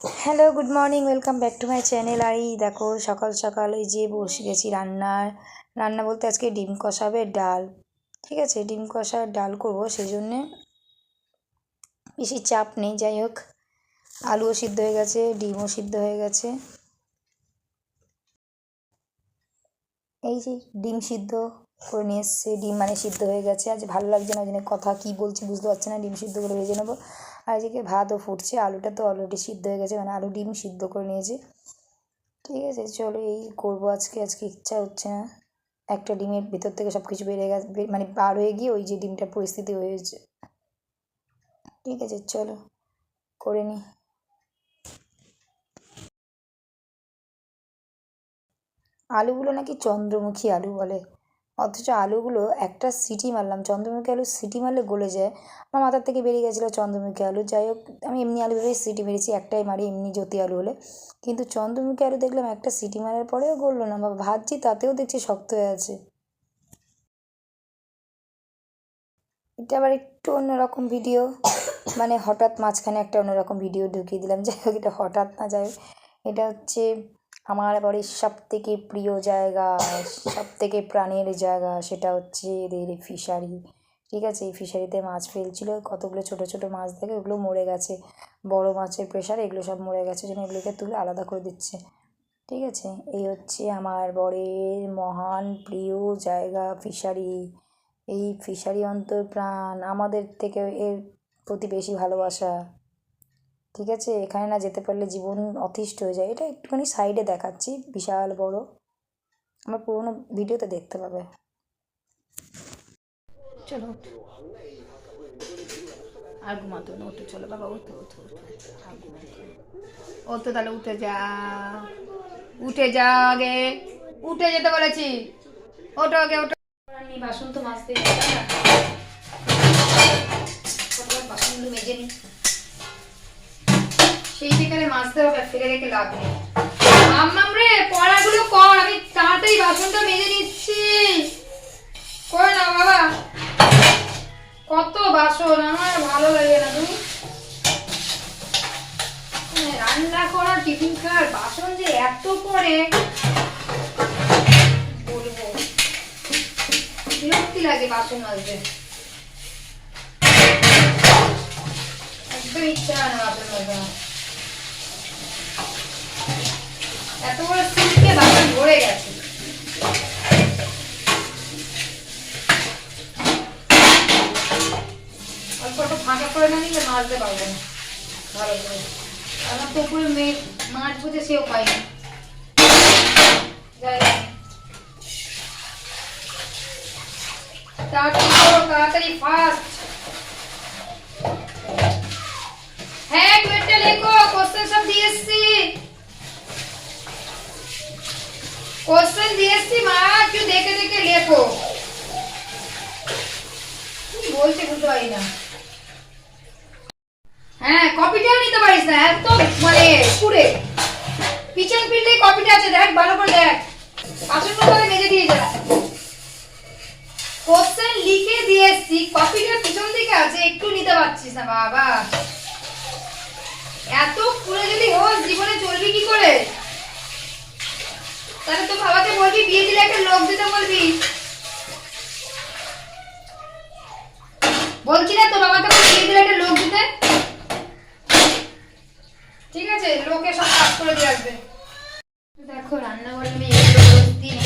Hello good morning welcome back to my channel আর এই দেখো, সকাল সকাল ওই যে বসে গেছি রান্নার। রান্না বলতে আজকে ডিম কষাবে ডাল। ঠিক আছে, ডিম কষা ডাল করব সেই জন্যে বেশি চাপ নেই। যাই হোক, আলুও সিদ্ধ হয়ে গেছে, ডিমও সিদ্ধ হয়ে গেছে। এই যে ডিম সিদ্ধ করে নিয়ে এসছে, ডিম মানে সিদ্ধ হয়ে গেছে। আজ ভালো লাগছে না, ওই জন্য কথা কী বলছি বুঝতে পারছে না, ডিম সিদ্ধ করে ভেজে নেব। আর ভাতও ফুটছে, আলুটা তো অলরেডি সিদ্ধ হয়ে গেছে মানে আলু ডিম সিদ্ধ করে নিয়েছি। ঠিক আছে, চলো এই করব আজকে আজকে ইচ্ছা হচ্ছে না। একটা ডিমের ভিতর থেকে সব কিছু বেরিয়ে গেছে মানে বার হয়ে গিয়ে ওই যে ডিমটার পরিস্থিতি হয়েছে। ঠিক আছে, চলো, করে নিই আলুগুলো নাকি চন্দ্রমুখী আলু বলে। অথচ আলুগুলো একটা সিটি মারলাম, চন্দ্রমুখী আলু সিটি মারলে গলে যায়। আমার মাথার থেকে বেরিয়ে গেছিল চন্দ্রমুখী আলু। যাই হোক, আমি এমনি আলু ভেবেই সিটি মেরেছি, একটাই মারি, এমনি জ্যোতি আলু হলে। কিন্তু চন্দ্রমুখী আলু দেখলাম একটা সিটি মারার পরেও গললো না। বা ভাজছি তাতেও দেখছি শক্ত হয়ে আছে। এটা আবার একটু অন্যরকম ভিডিও। মানে হঠাৎ মাঝখানে একটা অন্যরকম ভিডিও ঢুকিয়ে দিলাম। যাই হোক, এটা হঠাৎ না যাই এটা হচ্ছে আমার বাড়ির সব থেকে প্রিয় জায়গা সব থেকে প্রাণের জায়গা সেটা হচ্ছে এদের ফিশারি। ঠিক আছে? এই ফিশারিতে মাছ ফেলছিল, কতগুলো ছোট ছোট মাছ দেখে ওগুলো মরে গেছে। বড় মাছের প্রেশারে এগুলো সব মরে গেছে জন্য এগুলোকে তুলে আলাদা করে দিচ্ছে। ঠিক আছে? এই হচ্ছে আমার বরের মহান প্রিয় জায়গা ফিশারি। এই ফিশারি অন্তর প্রাণ আমাদের থেকে এর প্রতি বেশি ভালোবাসা। ঠিক আছে? এখানে না যেতে পারলে জীবন অতিষ্ঠ হয়ে যায়। এটা একটুখানি সাইডে দেখাচ্ছি বিশাল বড়। আমার পুরোনো ভিডিওতে দেখতে পাবে। চলো। আর ঘুমাতো না। ওঠো চলো বাবা ওঠো ওঠো ওঠো আর ঘুমাতো না। ওঠো তাহলে উঠে যা। উঠে যা আগে। উঠে যেতে বলেছি। ওঠো আগে ওঠো। বাসন তো মাজতে মাজতে হবে, ফেলে রেখে লাভ নেই। মাম্মাম রে পড়াগুলো কর, আমি তাড়াতাড়ি বাসনটা মেজে নিচ্ছি। কর না বাবা, কত বাসন, আমার ভালো লাগে না তুমি। মানে রান্না করা টিফিন খাওয়ার বাসন যে এত পড়ে বলব? বিরক্তি লাগে বাসন মাজতে। একদম ইচ্ছা হয় না বাসন আমার। এত বড় সিল্কে বাসন ভরে গেছে। অল্প একটু ফাঁকা করে না নিলে মাজতে পারব না। ভালো করে। আমার তো উপরে মেয়ে মাছ বুঝে সেও পাইনি যাই হোক। তাড়াতাড়ি করো, তাড়াতাড়ি ফাস্ট হ্যাঁ একটু একটা লেখো কোশ্চেন সব দিয়ে এসছি। কোশ্চেন দিয়ে এসছি, মা, একটু দেখে দেখে লেখো। বলছে বুঝতে পারি না। হ্যাঁ কপিটাও নিতে পারিস না এত মানে পুরে পিছন ফিরলেই কপিটা আছে, দেখ, ভালো করে দেখ। আসনগুলো করে মেজে দিয়ে যা। কোশ্চেন লিখে দিয়ে এসছি কপিটা পিছন দিকে আছে, একটু নিতে পারছিস না, বাবা। এত পুরে যদি হোস, জীবনে চলবি কি করে? তাহলে তো বাবাকে বলবি, বিয়ে দিলে একটা লোক দিতে বলবি? বলছি না তো বাবাকে বিয়ে দিলে একটা লোক দিতে? ঠিক আছে, লোকে সব কাজ করে দিয়ে আসবে। দেখো, রান্নাঘরে আমি এগুলো দিই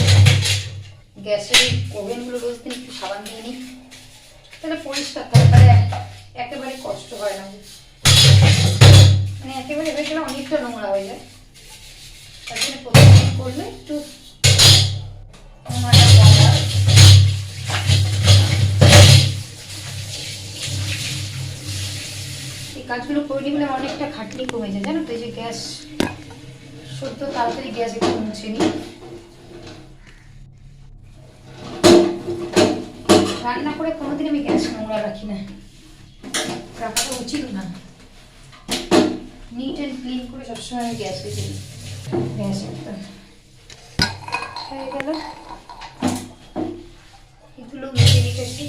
গ্যাসের ওভেনগুলো রোজ দিন একটু সাবান দিয়ে নিই। তাহলে পরিষ্কার তাহলে একেবারে কষ্ট হয় না। মানে একেবারে গেলে অনেকটা নোংরা হয়ে যায়। তার জন্য করলে একটু এই কাজগুলো করে নিলে অনেকটা খাটনি কমে যায়, জানো তো? এই যে গ্যাস সদ্য তাড়াতাড়ি গ্যাস একটু মুছে নিই। রান্না করে কোনোদিন আমি গ্যাস নোংরা রাখি না। রাখাটা উচিত না। নিট অ্যান্ড ক্লিন করে সবসময় আমি গ্যাস রেখে দিই। গ্যাস একদম হয়ে গেল এগুলো মেরে রেখেছি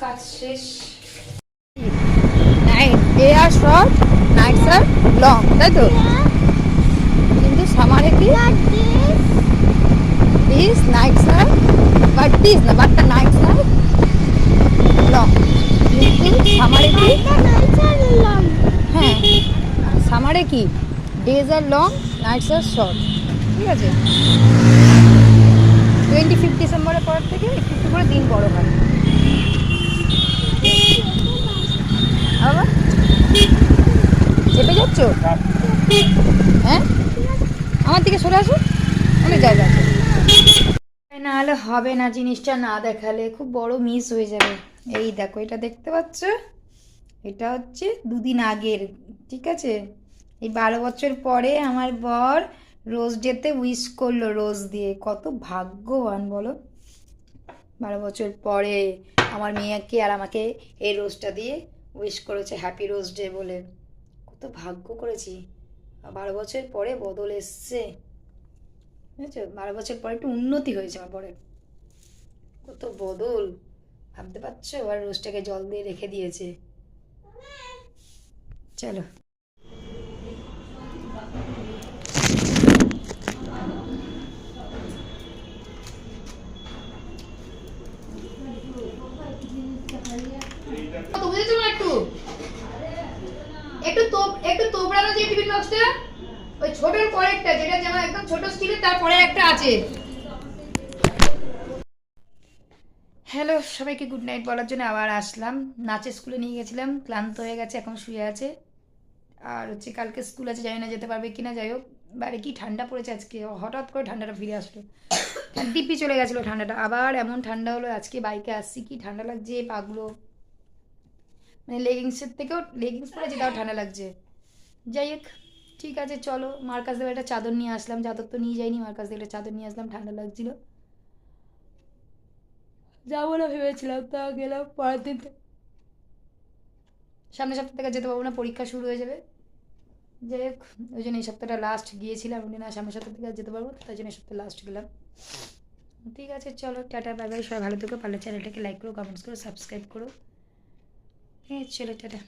কাজ শেষ নাইট ডে আর শর্ট নাইটস আর লং তাই তো কি দিস নাইটস আর বাট দিস না বাটটা নাইটস আর লং কিন্তু সামারে কি হ্যাঁ সামারে কি ডেজ আর লং নাইটস আর শর্ট ঠিক আছে? টোয়েন্টি ফিফথ ডিসেম্বরের পর থেকে একটু একটু করে দিন বড় হয়। আবার? চেপে যাচ্ছ? হ্যাঁ? দিকে সরে আসো অনেক জায়গা আছে। না হলে হবে না জিনিসটা না দেখালে, খুব বড় মিস হয়ে যাবে। এই দেখো, এটা দেখতে পাচ্ছ? এটা হচ্ছে দুদিন আগের, ঠিক আছে? এই বারো বছর পরে আমার বর রোজ ডেতে উইশ করল, রোজ দিয়ে। কত ভাগ্যবান, বলো? বারো বছর পরে আমার মেয়েকে আর আমাকে এই রোজটা দিয়ে উইশ করেছে হ্যাপি রোজ ডে বলে। কত ভাগ্য করেছি। বারো বছর পরে বদল এসছে। বুঝেছ? বারো বছর পরে একটু উন্নতি হয়েছে আমার পরে। কত বদল, ভাবতে পারছ? আর রোজটাকে জল দিয়ে রেখে দিয়েছে। চলো তো বুঝেছ না একটু একটু তোপ একটু তোবড়ানো যে টিফিন বক্সটা ওই ছোটর পরেরটা, যেটা যেমন একদম ছোট স্টিলের তারপরে একটা আছে। হ্যালো সবাইকে গুড নাইট বলার জন্য আবার আসলাম। নাচের স্কুলে নিয়ে গেছিলাম, ক্লান্ত হয়ে গেছে, এখন শুয়ে আছে। আর হচ্ছে কালকে স্কুল আছে, জানি না যেতে পারবে কিনা, যাই হোক, বাইরে কি ঠান্ডা পড়েছে আজকে? হঠাৎ করে ঠান্ডাটা ফিরে আসলো। দিব্যি চলে গেছিল ঠান্ডাটা, আবার এমন ঠান্ডা হলো, আজকে বাইকে আসছি, কি ঠান্ডা লাগছে, পাগুলো। মানে লেগিংসের থেকেও লেগিংস পরেছে, তাও ঠান্ডা লাগছে। যাই হোক, ঠিক আছে, চলো। মার কাছ থেকে একটা চাদর নিয়ে আসলাম। চাদর তো নিয়ে যাইনি মার কাছ থেকে একটা চাদর নিয়ে আসলাম, ঠান্ডা লাগছিল। যাব না ভেবেছিলাম, তা গেলাম পরের দিন সামনের সপ্তাহ থেকে যেতে পারব না, পরীক্ষা শুরু হয়ে যাবে। যাই হোক, ওই জন্য এই সপ্তাহটা লাস্ট গিয়েছিলাম ওই না সামনের সপ্তাহ থেকে যেতে পারব তাই জন্য এই সপ্তাহে লাস্ট গেলাম। ঠিক আছে, চলো, টাটা বাই বাই সবাই ভালো থেকো, পারলে চ্যানেলটাকে লাইক করো কমেন্টস করো সাবস্ক্রাইব করো। হ্যাঁ চলো, টাটা।